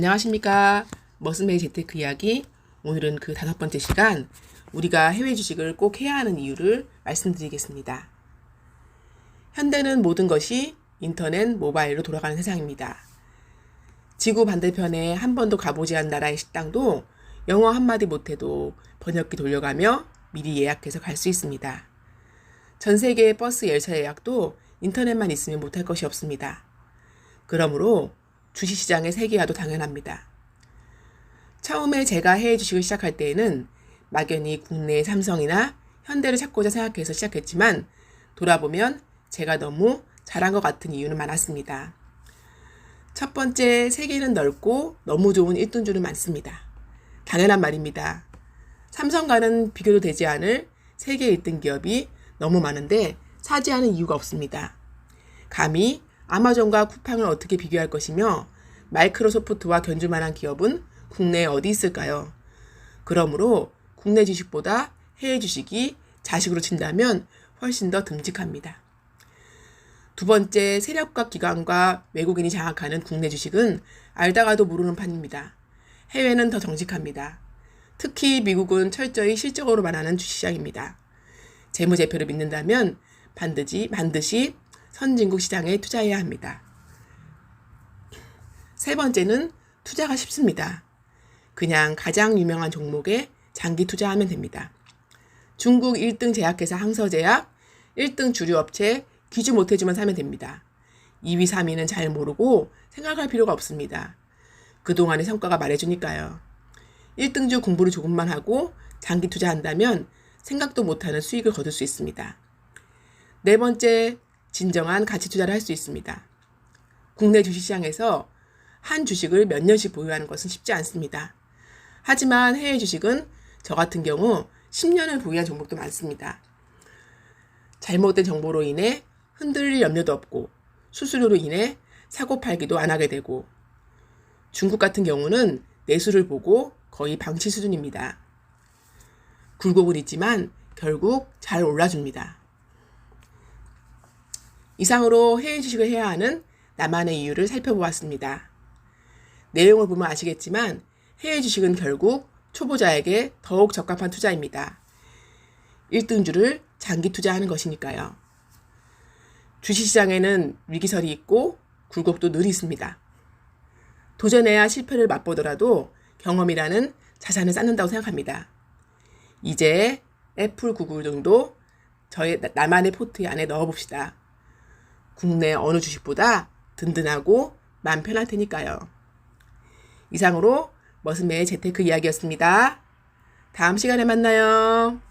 안녕하십니까. 머스메이 재테크 이야기. 오늘은 그 다섯 번째 시간, 우리가 해외 주식을 꼭 해야 하는 이유를 말씀드리겠습니다. 현대는 모든 것이 인터넷, 모바일로 돌아가는 세상입니다. 지구 반대편에 한 번도 가보지 않은 나라의 식당도 영어 한마디 못해도 번역기 돌려가며 미리 예약해서 갈 수 있습니다. 전 세계의 버스 열차 예약도 인터넷만 있으면 못할 것이 없습니다. 그러므로 주식시장의 세계화도 당연합니다. 처음에 제가 해외 주식을 시작할 때에는 막연히 국내의 삼성이나 현대를 찾고자 생각해서 시작했지만 돌아보면 제가 너무 잘한 것 같은 이유는 많았습니다. 첫 번째, 세계는 넓고 너무 좋은 1등주는 많습니다. 당연한 말입니다. 삼성과는 비교도 되지 않을 세계 1등 기업이 너무 많은데 차지하는 이유가 없습니다. 감히 아마존과 쿠팡을 어떻게 비교할 것이며 마이크로소프트와 견줄만한 기업은 국내에 어디 있을까요? 그러므로 국내 주식보다 해외 주식이 자식으로 친다면 훨씬 더 듬직합니다. 두 번째, 세력과 기관과 외국인이 장악하는 국내 주식은 알다가도 모르는 판입니다. 해외는 더 정직합니다. 특히 미국은 철저히 실적으로만 하는 주식시장입니다. 재무제표를 믿는다면 반드시, 반드시 선진국 시장에 투자해야 합니다. 세 번째는 투자가 쉽습니다. 그냥 가장 유명한 종목에 장기 투자하면 됩니다. 중국 1등 제약회사 항서제약, 1등 주류업체 기주 못해주만 사면 됩니다. 2위, 3위는 잘 모르고 생각할 필요가 없습니다. 그동안의 성과가 말해주니까요. 1등주 공부를 조금만 하고 장기 투자한다면 생각도 못하는 수익을 거둘 수 있습니다. 네 번째, 진정한 가치 투자를 할 수 있습니다. 국내 주식시장에서 한 주식을 몇 년씩 보유하는 것은 쉽지 않습니다. 하지만 해외 주식은 저 같은 경우 10년을 보유한 종목도 많습니다. 잘못된 정보로 인해 흔들릴 염려도 없고 수수료로 인해 사고 팔기도 안 하게 되고 중국 같은 경우는 내수를 보고 거의 방치 수준입니다. 굴곡은 있지만 결국 잘 올라줍니다. 이상으로 해외 주식을 해야 하는 나만의 이유를 살펴보았습니다. 내용을 보면 아시겠지만 해외 주식은 결국 초보자에게 더욱 적합한 투자입니다. 1등주를 장기 투자하는 것이니까요. 주식시장에는 위기설이 있고 굴곡도 늘 있습니다. 도전해야 실패를 맛보더라도 경험이라는 자산을 쌓는다고 생각합니다. 이제 애플, 구글 등도 저의 나만의 포트 안에 넣어봅시다. 국내 어느 주식보다 든든하고 맘 편할 테니까요. 이상으로 머스매의 재테크 이야기였습니다. 다음 시간에 만나요.